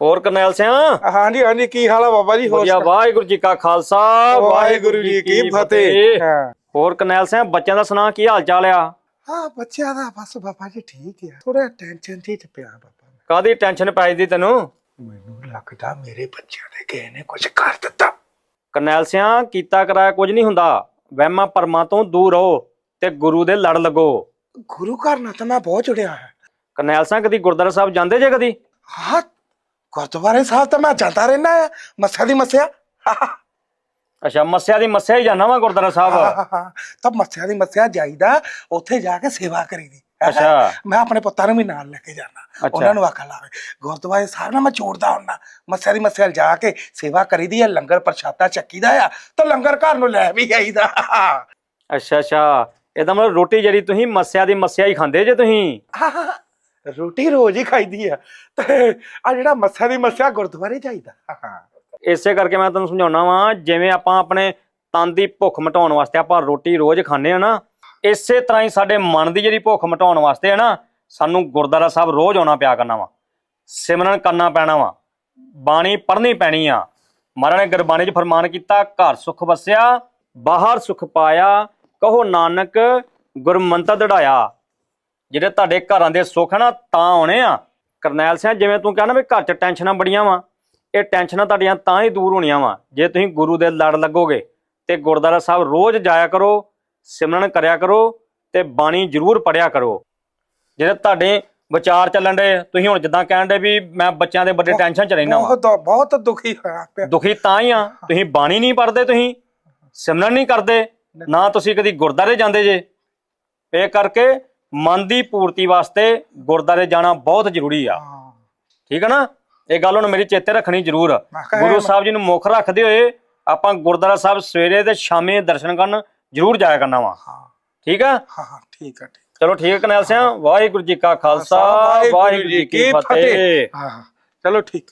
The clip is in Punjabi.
ਹੋਰ ਕਰਨੈਲ ਸਿੰਘ ਹਾਂਜੀ ਹਾਂਜੀ ਕੀ ਹਾਲ ਆ ਬਾਬਾ ਜੀ? ਹੋਰ ਵਧੀਆ ਵਾਹਿਗੁਰੂ ਜੀ ਕਾ ਖਾਲਸਾ ਵਾਹਿਗੁਰੂ ਜੀ ਕੀ ਫਤਿਹ। ਹਾਂ। ਹੋਰ ਕਰਨੈਲ ਸਿੰਘ ਬੱਚਿਆਂ ਦਾ ਸੁਣਾ ਕੀ ਹਾਲ ਚਾਲ ਆ? ਹਾਂ ਬੱਚਿਆਂ ਦਾ ਬਸ ਬਾਬਾ ਜੀ ਠੀਕ ਹੈ ਥੋੜਾ ਟੈਨਸ਼ਨ ਜੀ ਚ ਪਿਆ ਬਾਬਾ ਕਾਦੀ ਟੈਨਸ਼ਨ ਪੈ ਦੀ ਤੈਨੂੰ? ਮੈਨੂੰ ਲੱਗਦਾ ਮੇਰੇ ਬੱਚਿਆਂ ਨੇ ਕਿਸੇ ਨੇ ਕੁਝ ਕਰ ਦਿੱਤਾ। ਕਰਨੈਲ ਸਿੰਘ ਕੀਤਾ ਕਰਾਇਆ ਕੁਝ ਨਹੀਂ ਹੁੰਦਾ। ਵਹਿਮਾਂ ਪਰਮਾਂ ਤੋਂ ਦੂਰ ਰਹੋ ਤੇ ਗੁਰੂ ਦੇ ਲੜ ਲੱਗੋ। ਗੁਰੂ ਘਰ ਨਾਲ ਤਾਂ ਮੈਂ ਬਹੁਤ ਜੁੜਿਆ ਹਾਂ। ਕਰਨੈਲ ਸਿੰਘ ਕਦੀ ਗੁਰਦੁਆਰਾ ਸਾਹਿਬ ਜਾਂਦੇ ਜੇ ਕਦੀ? ਹਾਂ ਗੁਰਦੁਆਰੇ ਸਾਹਿਬ ਤਾਂ ਮੈਂ ਜਾਂਦਾ ਰਹਿਣਾ ਆ ਮੱਸਿਆ ਦੀ ਮੱਸਿਆ। ਅੱਛਾ ਮੱਸਿਆ ਦੀ ਮੱਸਿਆ ਹੀ ਜਾਣਾ ਵਾ ਗੁਰਦੁਆਰਾ ਸਾਹਿਬ। ਤਾਂ ਮੱਸਿਆ ਦੀ ਮੱਸਿਆ ਜਾਈਦਾ ਉੱਥੇ ਜਾ ਕੇ ਸੇਵਾ ਕਰੀਦੀ। ਅੱਛਾ। ਮੈਂ ਆਪਣੇ ਪੁੱਤਾਂ ਨੂੰ ਵੀ ਨਾਲ ਲੈ ਕੇ ਜਾਣਾ। ਉਹਨਾਂ ਨੂੰ ਅਕਲ ਆਵੇ ਗੁਰਦੁਆਰੇ ਸਾਹਿਬ ਨਾਲ ਮੈਂ ਜੋੜਦਾ ਹੁੰਨਾ ਮੱਸਿਆ ਦੀ ਮੱਸਿਆ ਜਾ ਕੇ ਸੇਵਾ ਕਰੀਦੀ ਹੈ ਲੰਗਰ ਪ੍ਰਸ਼ਾਦਾ ਚੱਕੀਦਾ ਆ ਤਾਂ ਲੰਗਰ ਘਰ ਨੂੰ ਲੈ ਵੀ ਆਈਦਾ। ਅੱਛਾ ਅੱਛਾ। ਇਹਦਾ ਮਤਲਬ ਰੋਟੀ ਜਿਹੜੀ ਤੁਸੀਂ ਮੱਸਿਆ ਦੀ ਮੱਸਿਆ ਹੀ ਖਾਂਦੇ ਜੇ ਤੁਸੀਂ? ਰੋਟੀ ਰੋਜ਼ ਹੀ ਖਾਈਦੀ ਆ। ਤੇ ਆ ਜਿਹੜਾ ਮੱਸਿਆ ਦੀ ਮੱਸਿਆ ਗੁਰਦੁਆਰੇ ਜਾਈਦਾ। ਇਸੇ ਕਰਕੇ ਮੈਂ ਤੁਹਾਨੂੰ ਸਮਝਾਉਣਾ ਵਾਂ, ਜਿਵੇਂ ਆਪਾਂ ਆਪਣੇ ਤਨ ਦੀ ਭੁੱਖ ਮਿਟਾਉਣ ਵਾਸਤੇ ਆਪਾਂ ਰੋਟੀ ਰੋਜ਼ ਖਾਂਦੇ ਆ ਨਾ, ਇਸੇ ਤਰ੍ਹਾਂ ਹੀ ਸਾਡੇ ਮਨ ਦੀ ਜਿਹੜੀ ਭੁੱਖ ਮਿਟਾਉਣ ਵਾਸਤੇ ਹੈ ਨਾ, ਸਾਨੂੰ ਗੁਰਦੁਆਰਾ ਸਾਹਿਬ ਰੋਜ਼ ਆਉਣਾ ਪਿਆ ਕਰਨਾ ਵਾ। ਸਿਮਰਨ ਕਰਨਾ ਪੈਣਾ ਵਾ। ਬਾਣੀ ਪੜ੍ਹਨੀ ਪੈਣੀ ਆ। ਮਹਾਰਾਜ ਨੇ ਗੁਰਬਾਣੀ 'ਚ ਫਰਮਾਨ ਕੀਤਾ, ਘਰ ਸੁਖ ਵਸਿਆ, ਬਾਹਰ ਸੁਖ ਪਾਇਆ, ਕਹੋ ਨਾਨਕ ਗੁਰਮੰਤਰ ਦੜਾਇਆ। ਜਿਹੜੇ ਤੁਹਾਡੇ ਘਰਾਂ ਦੇ ਸੁੱਖ ਨਾ ਤਾਂ ਆਉਣੇ ਆ। ਕਰਨੈਲ ਸਿੰਘ ਜਿਵੇਂ ਤੂੰ ਕਹਿੰਦਾ ਵੀ ਘਰ 'ਚ ਟੈਨਸ਼ਨਾਂ ਬੜੀਆਂ ਵਾ ਇਹ ਟੈਨਸ਼ਨਾਂ ਤੁਹਾਡੀਆਂ ਤਾਂ ਹੀ ਦੂਰ ਹੋਣੀਆਂ ਵਾ। ਜੇ ਤੁਸੀਂ ਗੁਰੂ ਦੇ ਲੜ ਲੱਗੋਗੇ ਤੇ ਗੁਰਦੁਆਰਾ ਸਾਹਿਬ ਰੋਜ਼ ਜਾਇਆ ਕਰੋ ਸਿਮਰਨ ਕਰਿਆ ਕਰੋ ਤੇ ਬਾਣੀ ਜ਼ਰੂਰ ਪੜਿਆ ਕਰੋ। ਜਿਹੜੇ ਤੁਹਾਡੇ ਵਿਚਾਰ ਚੱਲਣ ਦੇ ਤੁਸੀਂ ਹੁਣ ਜਿੱਦਾਂ ਕਹਿਣ ਦੇ ਵੀ ਮੈਂ ਬੱਚਿਆਂ ਦੇ ਵੱਡੇ ਟੈਨਸ਼ਨ ਚ ਰਹਿਣਾ ਵਾ। ਬਹੁਤ ਬਹੁਤ ਦੁਖੀ ਹੋਇਆ ਪਿਆ। ਦੁਖੀ ਤਾਂ ਹੀ ਆ ਤੁਸੀਂ ਬਾਣੀ ਨਹੀਂ ਪੜਦੇ ਤੁਸੀਂ ਸਿਮਰਨ ਨਹੀਂ ਕਰਦੇ ਨਾ ਤੁਸੀਂ ਕਦੀ ਗੁਰਦਾਰੇ ਜਾਂਦੇ ਜੇ। ਇਹ ਕਰਕੇ ਮਨ ਦੀ ਪੂਰਤੀ ਵਾਸਤੇ ਗੁਰਦਾਰੇ ਜਾਣਾ ਬਹੁਤ ਜ਼ਰੂਰੀ ਆ। ਠੀਕ ਹੈ ਨਾ? ਇਹ ਗੱਲ ਹੁਣ ਮੇਰੀ ਚੇਤੇ ਰੱਖਣੀ ਜ਼ਰੂਰ। ਆ। ਗੁਰੂ ਸਾਹਿਬ ਜੀ ਨੂੰ ਮੁੱਖ ਰੱਖਦੇ ਹੋਏ ਆਪਾਂ ਗੁਰਦੁਆਰਾ ਸਾਹਿਬ ਸਵੇਰੇ ਤੇ ਸ਼ਾਮੇ ਦਰਸ਼ਨ ਕਰਨ ਜ਼ਰੂਰ ਜਾਇਆ ਕਰਨਾ ਵਾ। ਠੀਕ ਆ? ਹਾਂ ਹਾਂ ਠੀਕ ਹੈ ਠੀਕ ਚਲੋ ਠੀਕ ਹੈ ਕਨੈਲ ਸਿੰਘ ਵਾਹਿਗੁਰੂ ਜੀ ਕਾ ਖਾਲਸਾ ਵਾਹਿਗੁਰੂ ਜੀ ਕੀ ਫਤਿਹ। ਹਾਂ, ਚਲੋ ਠੀਕ।